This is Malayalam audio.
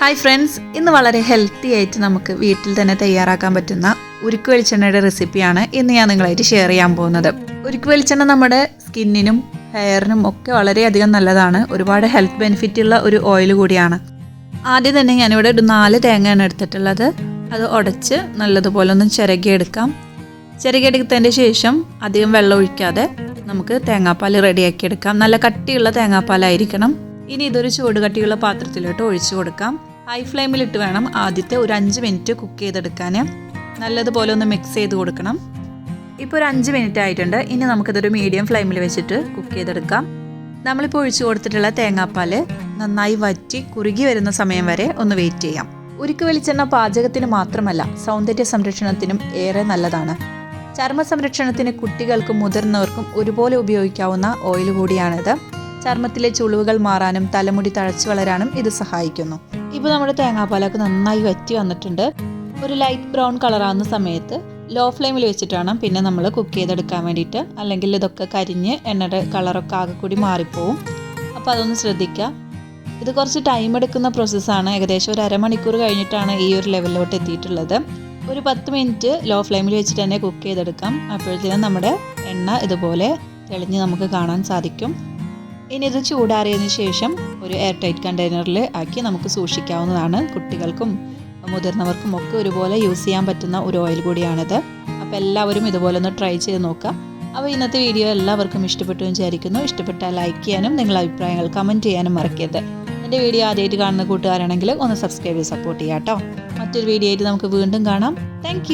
ഹായ് ഫ്രണ്ട്സ് ഇന്ന് വളരെ ഹെൽത്തി ആയിട്ട് നമുക്ക് വീട്ടിൽ തന്നെ തയ്യാറാക്കാൻ പറ്റുന്ന ഉരുക്ക് വെളിച്ചെണ്ണയുടെ റെസിപ്പിയാണ് ഇന്ന് ഞാൻ നിങ്ങളായിട്ട് ഷെയർ ചെയ്യാൻ പോകുന്നത്. ഉരുക്ക് വെളിച്ചെണ്ണ നമ്മുടെ സ്കിന്നിനും ഹെയറിനും ഒക്കെ വളരെയധികം നല്ലതാണ്. ഒരുപാട് ഹെൽത്ത് ബെനിഫിറ്റ് ഉള്ള ഒരു ഓയിൽ കൂടിയാണ്. ആദ്യം തന്നെ ഞാനിവിടെ ഒരു നാല് തേങ്ങയാണ് എടുത്തിട്ടുള്ളത്. അത് ഉടച്ച് നല്ലതുപോലെ ഒന്ന് ചിരകിയെടുക്കാം. ചിരകിയെടുത്തതിന്റെ ശേഷം അധികം വെള്ളം ഒഴിക്കാതെ നമുക്ക് തേങ്ങാപ്പാൽ റെഡിയാക്കി എടുക്കാം നല്ല കട്ടിയുള്ള തേങ്ങാപ്പാലായിരിക്കണം. ഇനി ഇതൊരു ചൂട് കട്ടിയുള്ള പാത്രത്തിലോട്ട് ഒഴിച്ചു കൊടുക്കാം. ഹൈ ഫ്ലെയിമിലിട്ട് വേണം ആദ്യത്തെ ഒരു അഞ്ച് മിനിറ്റ് കുക്ക് ചെയ്തെടുക്കാൻ നല്ലതുപോലെ ഒന്ന് മിക്സ് ചെയ്ത് കൊടുക്കണം. ഇപ്പോൾ ഒരു അഞ്ച് മിനിറ്റ് ആയിട്ടുണ്ട്. ഇനി നമുക്കിതൊരു മീഡിയം ഫ്ലെയിമിൽ വെച്ചിട്ട് കുക്ക് ചെയ്തെടുക്കാം. നമ്മളിപ്പോൾ ഒഴിച്ചു കൊടുത്തിട്ടുള്ള തേങ്ങാപ്പാൽ നന്നായി വറ്റി കുറുകി വരുന്ന സമയം വരെ ഒന്ന് വെയിറ്റ് ചെയ്യാം. ഉരുക്ക് വെളിച്ചെണ്ണ പാചകത്തിന് മാത്രമല്ല സൗന്ദര്യ സംരക്ഷണത്തിനും ഏറെ നല്ലതാണ്. ചർമ്മ സംരക്ഷണത്തിന് കുട്ടികൾക്കും മുതിർന്നവർക്കും ഒരുപോലെ ഉപയോഗിക്കാവുന്ന ഓയിൽ കൂടിയാണിത്. ചർമ്മത്തിലെ ചുളിവുകൾ മാറാനും തലമുടി തഴച്ചു വളരാനും ഇത് സഹായിക്കുന്നു. ഇപ്പോൾ നമ്മുടെ തേങ്ങാപ്പാലൊക്കെ നന്നായി വറ്റി വന്നിട്ടുണ്ട്. ഒരു ലൈറ്റ് ബ്രൗൺ കളറാകുന്ന സമയത്ത് ലോ ഫ്ലെയിമിൽ വെച്ചിട്ടാണ് പിന്നെ നമ്മൾ കുക്ക് ചെയ്തെടുക്കാൻ വേണ്ടിയിട്ട്. അല്ലെങ്കിൽ ഇതൊക്കെ കരിഞ്ഞ് എണ്ണയുടെ കളറൊക്കെ ആകെ കൂടി മാറിപ്പോവും. അപ്പോൾ അതൊന്ന് ശ്രദ്ധിക്കുക. ഇത് കുറച്ച് ടൈം എടുക്കുന്ന പ്രോസസ്സാണ് ഏകദേശം ഒരു അരമണിക്കൂർ കഴിഞ്ഞിട്ടാണ് ഈ ഒരു ലെവലിലോട്ട് എത്തിയിട്ടുള്ളത്. ഒരു പത്ത് മിനിറ്റ് ലോ ഫ്ലെയിമിൽ വെച്ചിട്ട് തന്നെ കുക്ക് ചെയ്തെടുക്കാം. അപ്പോഴത്തേനും നമ്മുടെ എണ്ണ ഇതുപോലെ തെളിഞ്ഞ് നമുക്ക് കാണാൻ സാധിക്കും. ഇനി ഇത് ചൂടാറിയതിന് ശേഷം ഒരു എയർ ടൈറ്റ് കണ്ടെയ്നറിൽ ആക്കി നമുക്ക് സൂക്ഷിക്കാവുന്നതാണ് കുട്ടികൾക്കും മുതിർന്നവർക്കും ഒക്കെ ഒരുപോലെ യൂസ് ചെയ്യാൻ പറ്റുന്ന ഒരു ഓയിൽ കൂടിയാണിത്. അപ്പോൾ എല്ലാവരും ഇതുപോലെ ഒന്ന് ട്രൈ ചെയ്ത് നോക്കുക. അപ്പോൾ ഇന്നത്തെ വീഡിയോ എല്ലാവർക്കും ഇഷ്ടപ്പെട്ടു വിചാരിക്കുന്നു. ഇഷ്ടപ്പെട്ടാൽ ലൈക്ക് ചെയ്യാനും നിങ്ങളുടെ അഭിപ്രായങ്ങൾ കമന്റ് ചെയ്യാനും മറക്കരുത്. എന്റെ വീഡിയോ ആദ്യമായിട്ട് കാണുന്ന കൂട്ടുകാരാണെങ്കിൽ ഒന്ന് സബ്സ്ക്രൈബ് ചെയ്ത് സപ്പോർട്ട് ചെയ്യാം കേട്ടോ. മറ്റൊരു വീഡിയോ ആയിട്ട് നമുക്ക് വീണ്ടും കാണാം. താങ്ക്